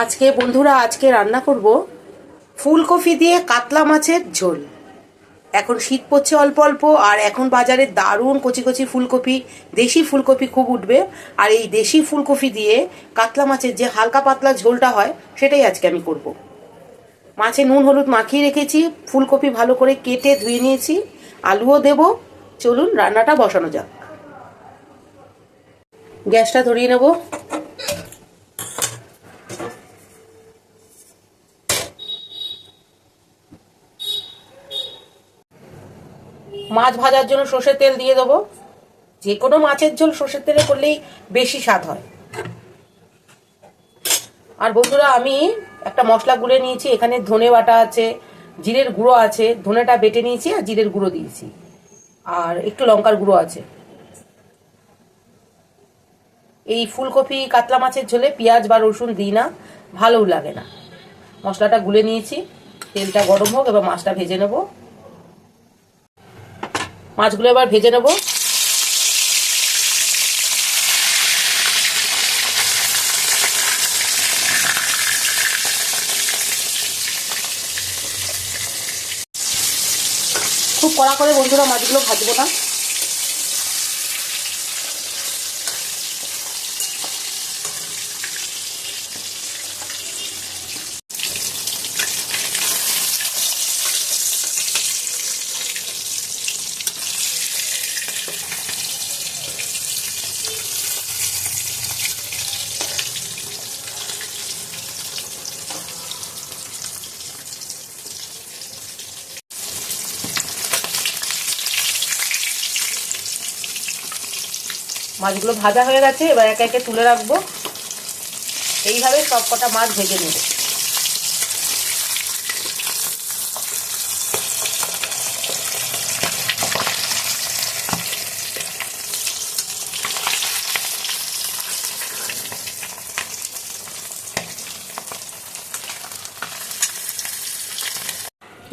আজকে বন্ধুরা, আজকে রান্না করব ফুলকপি দিয়ে কাতলা মাছের ঝোল। এখন শীত পড়ছে অল্প অল্প, আর এখন বাজারে দারুণ কচি কচি ফুলকপি, দেশি ফুলকপি খুব উঠবে। আর এই দেশি ফুলকপি দিয়ে কাতলা মাছের যে হালকা পাতলা ঝোলটা হয়, সেটাই আজকে আমি করব। মাছে নুন হলুদ মাখিয়ে রেখেছি, ফুলকপি ভালো করে কেটে ধুয়ে নিয়েছি, আলুও দেব। চলুন রান্নাটা বসানো যাক। গ্যাসটা ধরিয়ে নেব। মাছ ভাজার জন্য সর্ষের তেল দিয়ে দেবো। যে কোনো মাছের ঝোল সর্ষের তেলে করলেই বেশি স্বাদ হয়। আর বন্ধুরা, আমি একটা মশলা গুলে নিয়েছি, এখানে ধনে বাটা আছে, জিরের গুঁড়ো আছে, ধনেটা বেটে নিয়েছি আর জিরের গুঁড়ো দিয়েছি। আর একটু লঙ্কার গুঁড়ো আছে। এই ফুলকপি কাতলা মাছের ঝোলে পেঁয়াজ বা রসুন দিই না, ভালোও লাগে না। মশলাটা গুলে নিয়েছি, তেলটা গরম হোক এবার মাছটা ভেজে নেব। মাছগুলো এবার ভেজে নেব। খুব কড়া করে বন্ধুরা মাছগুলো ভাজবো না। মাছগুলো ভাজা হয়ে গেছে, এবার একে একে তুলে রাখব। এইভাবে সব কটা মাছ ভেজে নেব।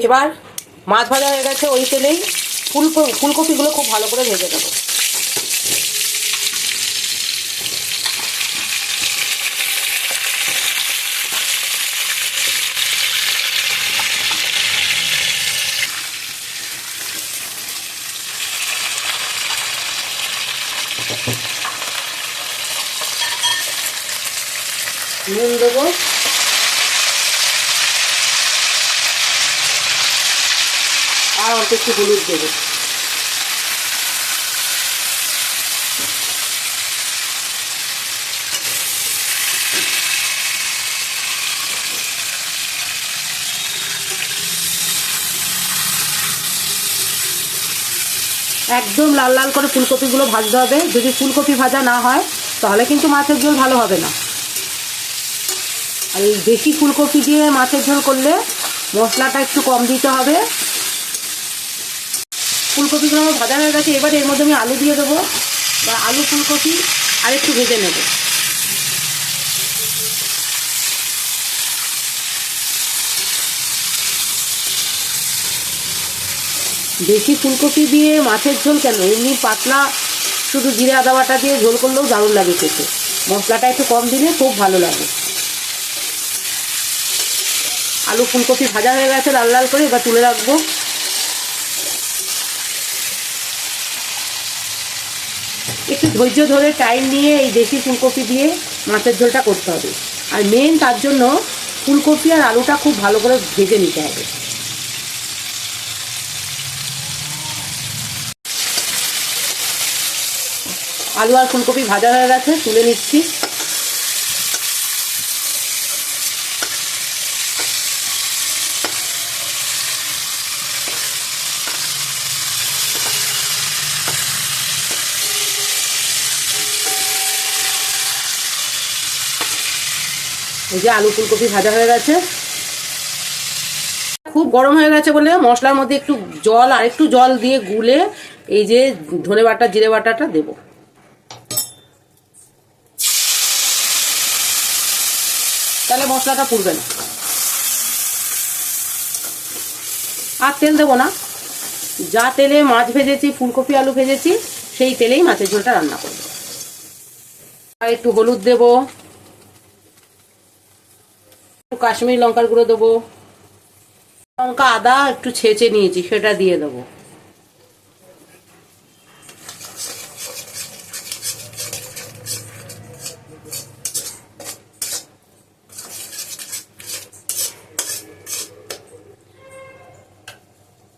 এবার মাছ ভাজা হয়ে গেছে, ওই তেলেই ফুল ফুলকপিগুলো খুব ভালো করে ভেজে নেব। নুন দেবো। আর অল্প একটু হলুদ দেবো। একদম লাল লাল করে ফুলকপিগুলো ভাজতে হবে। যদি ফুলকপি ভাজা না হয়, তাহলে কিন্তু মাছের ঝোল ভালো হবে না। আর এই দেশি ফুলকপি দিয়ে মাছের ঝোল করলে মশলাটা একটু কম দিতে হবে। ফুলকপিগুলো আমার ভাজা হয়ে গেছে, এবার এর মধ্যে আমি আলু দিয়ে দেবো বা আলু ফুলকপি আর একটু ভেজে নেব। দেশি ফুলকপি দিয়ে মাছের ঝোল কেন? এমনি পাতলা শুধু জিরে, আদা বাটা দিয়ে ঝোল করলেও দারুণ লাগে খেতে। মশলাটা একটু কম দিলে খুব ভালো লাগে। আলু ফুলকপি ভাজা হয়ে গেছে, লাল লাল করে এবার তুলে রাখব। একটু ধৈর্য ধরে টাইম নিয়ে এই দেশি ফুলকপি দিয়ে মাছের ঝোলটা করতে হবে। আর মেন তার জন্য ফুলকপি আর আলুটা খুব ভালো করে ভেজে নিতে হবে। আলু আর ফুলকপি ভাজা হয়ে গেছে, তুলে নিচ্ছি। এই যে আলু ফুলকপি ভাজা হয়ে গেছে। খুব গরম হয়ে গেছে বলে মশলার মধ্যে একটু জল আর একটু জল দিয়ে গুলে এই যে ধনে বাটা, জিরে বাটাটা দেব। তাহলে মশলাটা পুড়বে না। আর তেল দেবো না। যা তেলে মাছ ভেজেছি, ফুলকপি, আলু ভেজেছি, সেই তেলেই মাছের ঝোলটা রান্না করব। আর একটু হলুদ দেবো। কাশ্মীরি লঙ্কার গুঁড়ো দেবো। লঙ্কা আদা একটু ছেঁচে নিয়েছি, সেটা দিয়ে দেবো।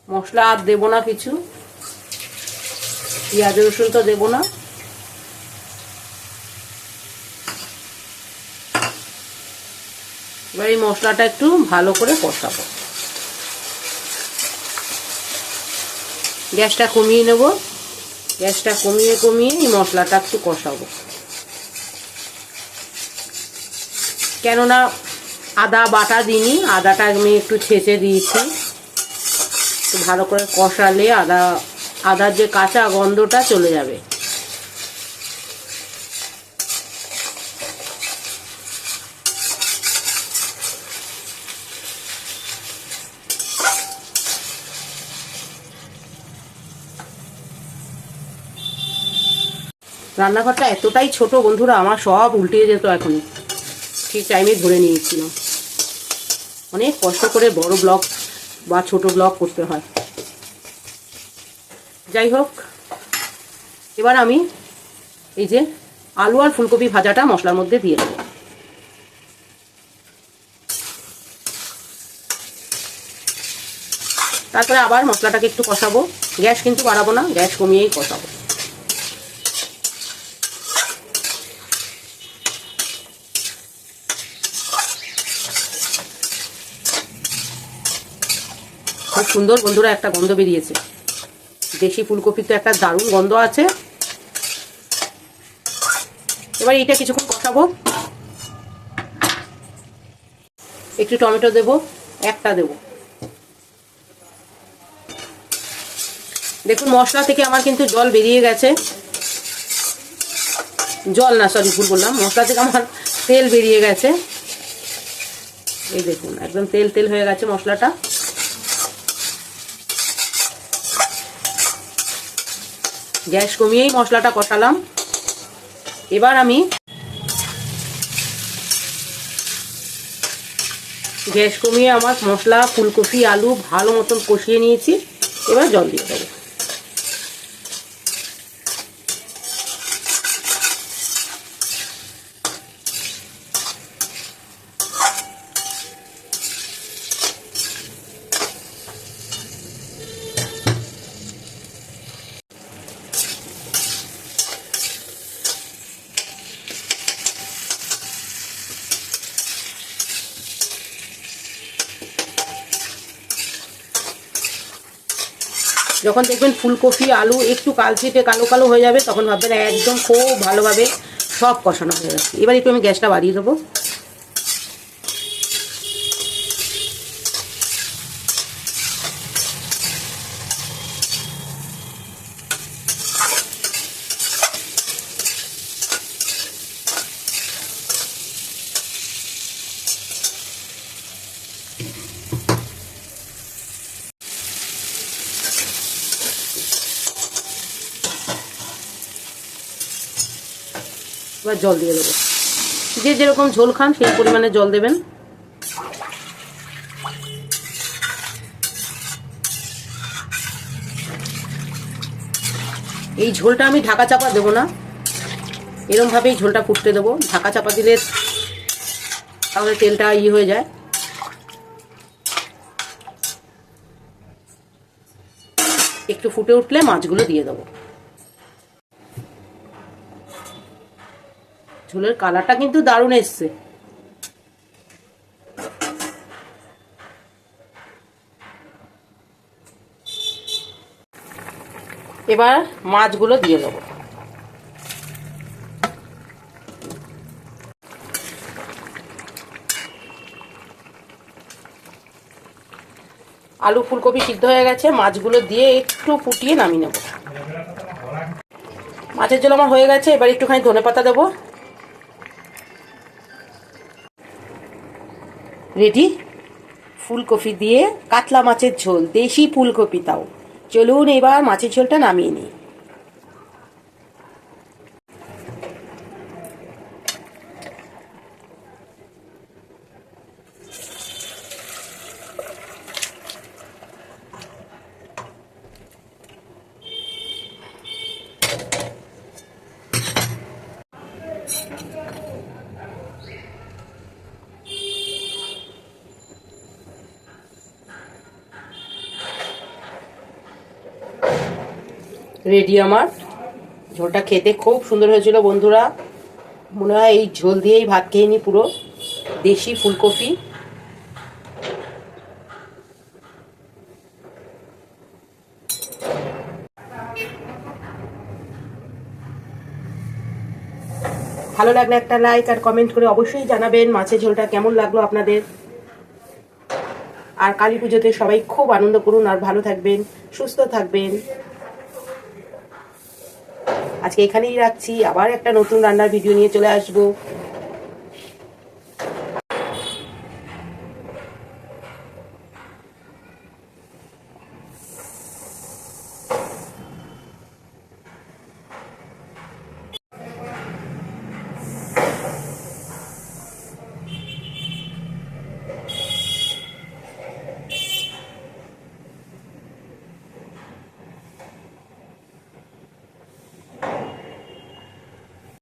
মশলা আর দেবো না কিছু। পেঁয়াজ রসুন তো দেবো না। এবার এই মশলাটা একটু ভালো করে কষাবো। গ্যাসটা কমিয়ে নেব। গ্যাসটা কমিয়ে কমিয়ে এই মশলাটা একটু কষাবো। কেননা আদা বাটা দিইনি, আদাটা আমি একটু ছেঁচে দিয়েছি। ভালো করে কষালে আদা, আদার যে কাঁচা গন্ধটা চলে যাবে। রান্নাঘরটা এতটাই ছোট বন্ধুরা, আমার সব উল্টে যেত এখনই। ঠিক টাইমে ধরে নিয়েছিলাম। অনেক কষ্ট করে বড় ব্লগ বা ছোট ব্লগ করতে হয়। যাই হোক, এবার আমি এই যে আলু আর ফুলকপি ভাজাটা মশলার মধ্যে দিয়ে দেবো। তারপরে আবার মশলাটাকে একটু কষাবো। গ্যাস কিন্তু বাড়াবো না, গ্যাস কমিয়েই কষাবো। খুব সুন্দর বন্ধুরা একটা গন্ধ বেরিয়েছে। দেশি ফুলকপির তো একটা দারুণ গন্ধ আছে। এবার এইটা কিছুক্ষণ কষাবো। একটু টমেটো দেব, একটা দেব। দেখুন, মশলা থেকে আমার কিন্তু জল বেরিয়ে গেছে। জল না সরি ভুল বললাম। মশলা থেকে আমার তেল বেরিয়ে গেছে। এই দেখুন, একদম তেল তেল হয়ে গেছে মশলাটা। গ্যাস কমিয়েই মশলাটা কষালাম। এবার আমি গ্যাস কমিয়ে আমার মশলা, ফুলকপি, আলু ভালো মতন কষিয়ে নিয়েছি। এবার জল দিয়ে দেবো। যখন দেখবেন ফুলকপি, আলু একটু কালচিটে কালো কালো হয়ে যাবে, তখন ভাববেন একদম খুব ভালোভাবে সব কষানো হয়ে গেছে। এবার একটু আমি গ্যাসটা বাড়িয়ে দেবো। এবার জল দিয়ে দেবো। যে যেরকম ঝোল খান, সেই পরিমাণে জল দেবেন। এই ঝোলটা আমি ঢাকা চাপা দেবো না। এরমভাবেই ঝোলটা ফুটতে দেবো। ঢাকা চাপা দিলে তাহলে তেলটা ইয়ে হয়ে যায়। একটু ফুটে উঠলে মাছগুলো দিয়ে দেবো। ঝোলের কালারটা কিন্তু দারুণ এসছে। এবার মাছগুলো দিয়ে দেবো। আলু ফুলকপি সিদ্ধ হয়ে গেছে, মাছগুলো দিয়ে একটু ফুটিয়ে নামিয়ে নেব। মাছের জল আমার হয়ে গেছে, এবার একটুখানি ধনে পাতা দেবো। রেডি ফুলকপি দিয়ে কাতলা মাছের ঝোল, দেশি ফুলকপি তাও। চলুন এবার মাছের ঝোলটা নামিয়ে নিই। রেডি আমার। ঝোলটা খেতে খুব সুন্দর হয়েছিল বন্ধুরা। মনে হয় এই ঝোল দিয়েই ভাত খেয়ে নি পুরো। দেশি ফুলকপি। ভালো লাগলে একটা লাইক আর কমেন্ট করে অবশ্যই জানাবেন মাছের ঝোলটা কেমন লাগল আপনাদের। আর কালী পুজোতে সবাই খুব আনন্দ করুন আর ভালো থাকবেন, সুস্থ থাকবেন। আজকে এখানেই রাখছি। আবার একটা নতুন রান্নার ভিডিও নিয়ে চলে আসব।